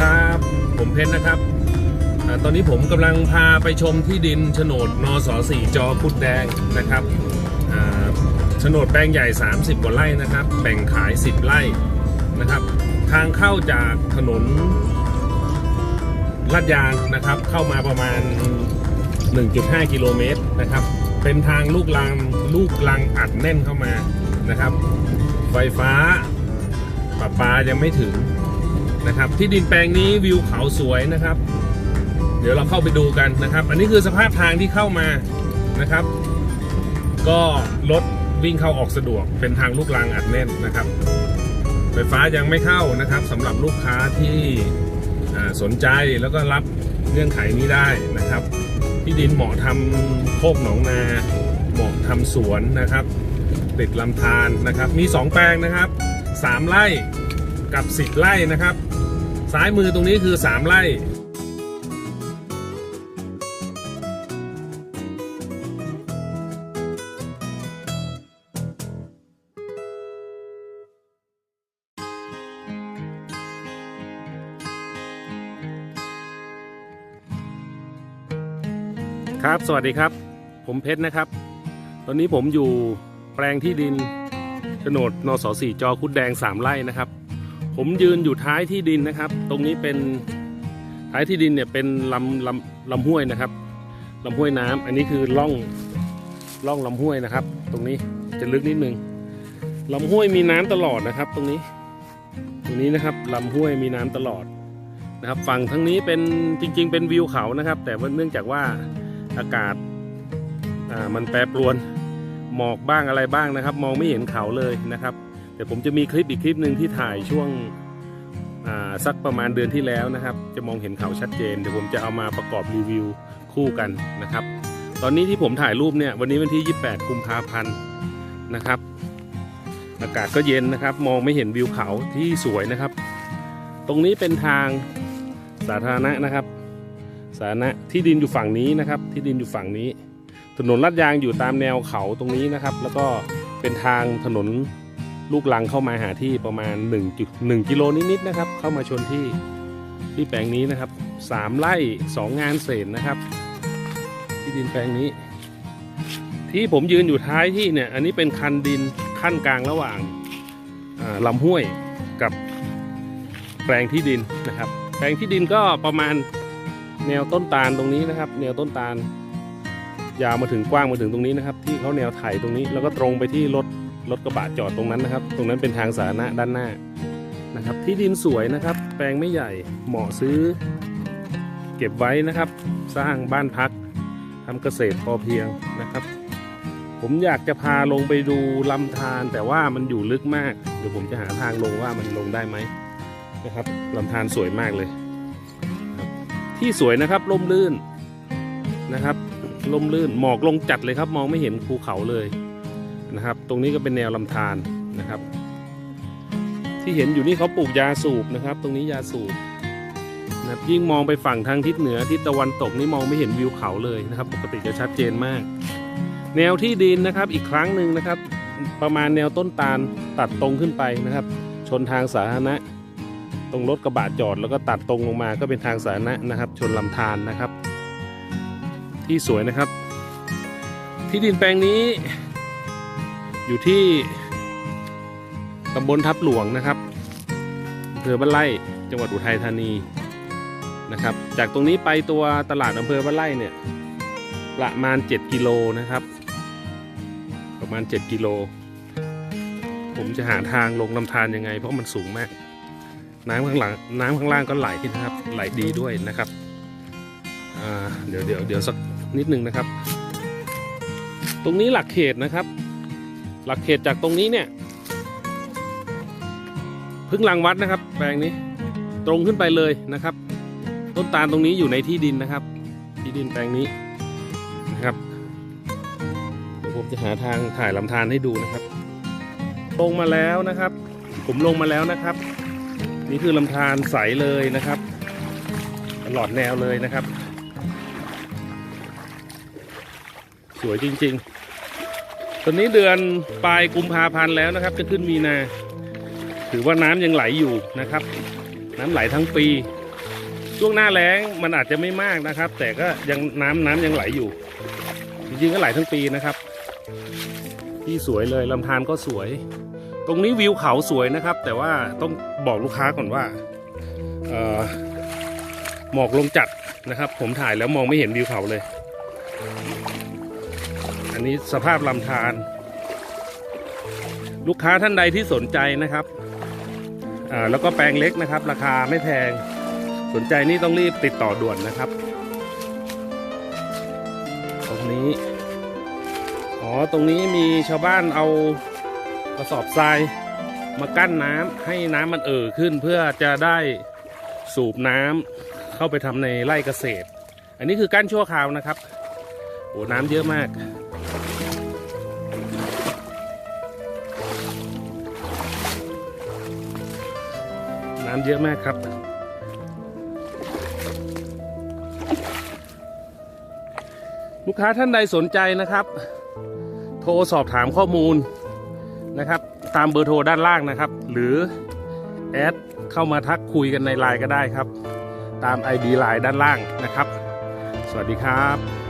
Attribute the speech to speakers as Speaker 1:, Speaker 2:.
Speaker 1: ครับ ผมเพชรนะครับอตอนนี้ผมกำลังพาไปชมที่ดินโฉนดนสสี่จอคุดแดงนะครับโฉนดแปลงใหญ่ 30 กว่าไร่นะครับ แบ่งขาย 10 ไร่นะครับ ทางเข้าจากถนนลาดยางนะครับ เข้ามาประมาณ 1.5 กิโลเมตรนะครับ เป็นทางลูกลังลูกลังอัดแน่นเข้ามานะครับ ไฟฟ้าปะปายังไม่ถึง นะครับ ที่ดินแปลงนี้วิวเขาสวยนะครับ เดี๋ยวเราเข้าไปดูกันนะครับ อันนี้คือสภาพทางที่เข้ามานะครับ ก็รถวิ่งเข้าออกสะดวกเป็นทางลูกลังอัดแน่นนะครับ ไฟฟ้ายังไม่เข้านะครับสำหรับลูกค้าที่สนใจแล้วก็รับเงื่อนไขนี้ได้นะครับ ที่ดินเหมาะทำโคกหนองนา เหมาะทำสวนนะครับ ติดลำธารนะครับ มี 2 แปลงนะครับ 3 ไร่กับ 10 ไร่นะครับ ซ้ายมือตรงนี้คือ 3 ไร่ครับ สวัสดีครับ ผมเพชรนะครับ ตอนนี้ผมอยู่แปลงที่ดินโฉนดนสสี่จอคุดแดง 3 ไร่นะครับ ผมยืนอยู่ท้ายที่ดินนะครับ ตรงนี้เป็นท้ายที่ดินเนี่ยเป็นลำลำลำห้วยนะครับลำห้วยน้ำอันนี้คือล่องล่องลำห้วยนะครับ ตรงนี้จะลึกนิดนึงลำห้วยมีน้ำตลอดนะครับ ตรงนี้ ตรงนี้นะครับลำห้วยมีน้ำตลอดนะครับ ฝั่งทั้งนี้เป็นจริง ๆ เป็นวิวเขานะครับ แต่ว่าเนื่องจากว่าอากาศอ่ามันแปรปรวนหมอกบ้างอะไรบ้างนะครับ มองไม่เห็นเขาเลยนะครับ แต่ผมจะมีคลิปอีกคลิปหนึ่งที่ถ่ายช่วงสักประมาณเดือนที่แล้วนะครับ จะมองเห็นเขาชัดเจน เดี๋ยวผมจะเอามาประกอบรีวิวคู่กันนะครับ ตอนนี้ที่ผมถ่ายรูปเนี่ยวันนี้วันที่ 28 กุมภาพันธ์นะครับ อากาศก็เย็นนะครับ มองไม่เห็นวิวเขาที่สวยนะครับ ตรงนี้เป็นทางสาธารณะนะครับ สาธารณะที่ดินอยู่ฝั่งนี้นะครับ ที่ดินอยู่ฝั่งนี้ ถนนลาดยางอยู่ตามแนวเขาตรงนี้นะครับ แล้วก็เป็นทางถนน ลูกลังเข้ามาหาที่ประมาณ1จุด1กิโลนิดๆนะครับ เข้ามาชนที่ที่แปลงนี้นะครับสามไร่สองงานเศษนะครับ ที่ดินแปลงนี้ ที่ผมยืนอยู่ท้ายที่เนี่ย อันนี้เป็นคันดินขั้นกลางระหว่างอ่าลำห้วยกับแปลงที่ดินนะครับ แปลงที่ดินก็ประมาณแนวต้นตาลตรงนี้นะครับ แนวต้นตาลยาวมาถึงกว้างมาถึงตรงนี้นะครับ ที่เขาแนวไถตรงนี้แล้วก็ตรงไปที่รถ รถกระบะจอดตรงนั้นนะครับ ตรงนั้นเป็นทางสาธารณะด้านหน้านะครับ ที่ดินสวยนะครับ แปลงไม่ใหญ่เหมาะซื้อ เก็บไว้นะครับ สร้างบ้านพักทำเกษตรพอเพียงนะครับ ผมอยากจะพาลงไปดูลำธารแต่ว่ามันอยู่ลึกมาก เดี๋ยวผมจะหาทางลงว่ามันลงได้ไหมนะครับลำธารสวยมากเลย ที่สวยนะครับร่มรื่นนะครับร่มรื่นหมอกลงจัดเลยครับ มองไม่เห็นภูเขาเลย นะครับ ตรงนี้ก็เป็นแนวลำธารนะครับ ที่เห็นอยู่นี่เขาปลูกยาสูบนะครับ ตรงนี้ยาสูบนะครับยิ่งมองไปฝั่งทางทิศเหนือทิศตะวันตกนี่มองไม่เห็นวิวเขาเลยนะครับ ปกติจะชัดเจนมาก แนวที่ดินนะครับอีกครั้งหนึ่งนะครับ ประมาณแนวต้นตาลตัดตรงขึ้นไปนะครับ ชนทางสาธารณะ ตรงรถกระบะจอดแล้วก็ตัดตรงลงมาก็เป็นทางสาธารณะนะครับ ชนลำธารนะครับ ที่สวยนะครับ ที่ดินแปลงนี้ อยู่ที่ตำบลทับหลวงนะครับอำเภอบ้านไร่จังหวัดอุทัยธานีนะครับ จากตรงนี้ไปตัวตลาดอำเภอบ้านไร่เนี่ยประมาณ 7 กิโลนะครับ ประมาณ 7 กิโล ผมจะหาทางลงลำธารยังไง เพราะมันสูงมาก น้ำข้างหลังน้ำข้างล่างก็ไหลนะครับ ไหลดีด้วยนะครับเดี๋ยวเดี๋ยวเดี๋ยวสักนิดนึงนะครับ ตรงนี้หลักเขตนะครับ หลักเขตจากตรงนี้เนี่ยพึ่งลังวัดนะครับ แปลงนี้ตรงขึ้นไปเลยนะครับ ต้นตาลตรงนี้อยู่ในที่ดินนะครับ ที่ดินแปลงนี้นะครับเดี๋ยวผมจะหาทางถ่ายลำธารให้ดูนะครับ ลงมาแล้วนะครับ ผมลงมาแล้วนะครับ นี่คือลำธารใสเลยนะครับ ตลอดแนวเลยนะครับ สวยจริง ๆ ตอนนี้เดือนปลายกุมภาพันธ์แล้วนะครับ จะขึ้นมีนา ถือว่าน้ำยังไหลอยู่นะครับ น้ำไหลทั้งปี ช่วงหน้าแล้งมันอาจจะไม่มากนะครับ แต่ก็ยังน้ำน้ำยังไหลอยู่ จริงๆก็ไหลทั้งปีนะครับ ที่สวยเลยลำธารก็สวย ตรงนี้วิวเขาสวยนะครับ แต่ว่าต้องบอกลูกค้าก่อนว่าหมอกลงจัดนะครับ ผมถ่ายแล้วมองไม่เห็นวิวเขาเลย อันนี้สภาพลำธารลูกค้าท่านใดที่สนใจนะครับแล้วก็แปลงเล็กนะครับ ราคาไม่แพง สนใจนี่ต้องรีบติดต่อด่วนนะครับ ตรงนี้ อ๋อ ตรงนี้มีชาวบ้านเอากระสอบทรายมากั้นน้ำให้น้ำมันเอ่อขึ้นเพื่อจะได้สูบน้ำเข้าไปทำในไร่เกษตร อันนี้คือกั้นชั่วคราวนะครับ โอ้ น้ำเยอะมากำเยอะมากครับ ลูกค้าท่านใดสนใจนะครับ โทรสอบถามข้อมูลนะครับ ตามเบอร์โทรด้านล่างนะครับ หรือ แอดเข้ามาทักคุยกันในไลน์ก็ได้ครับ ตาม ID ไลน์ด้านล่างนะครับ สวัสดีครับ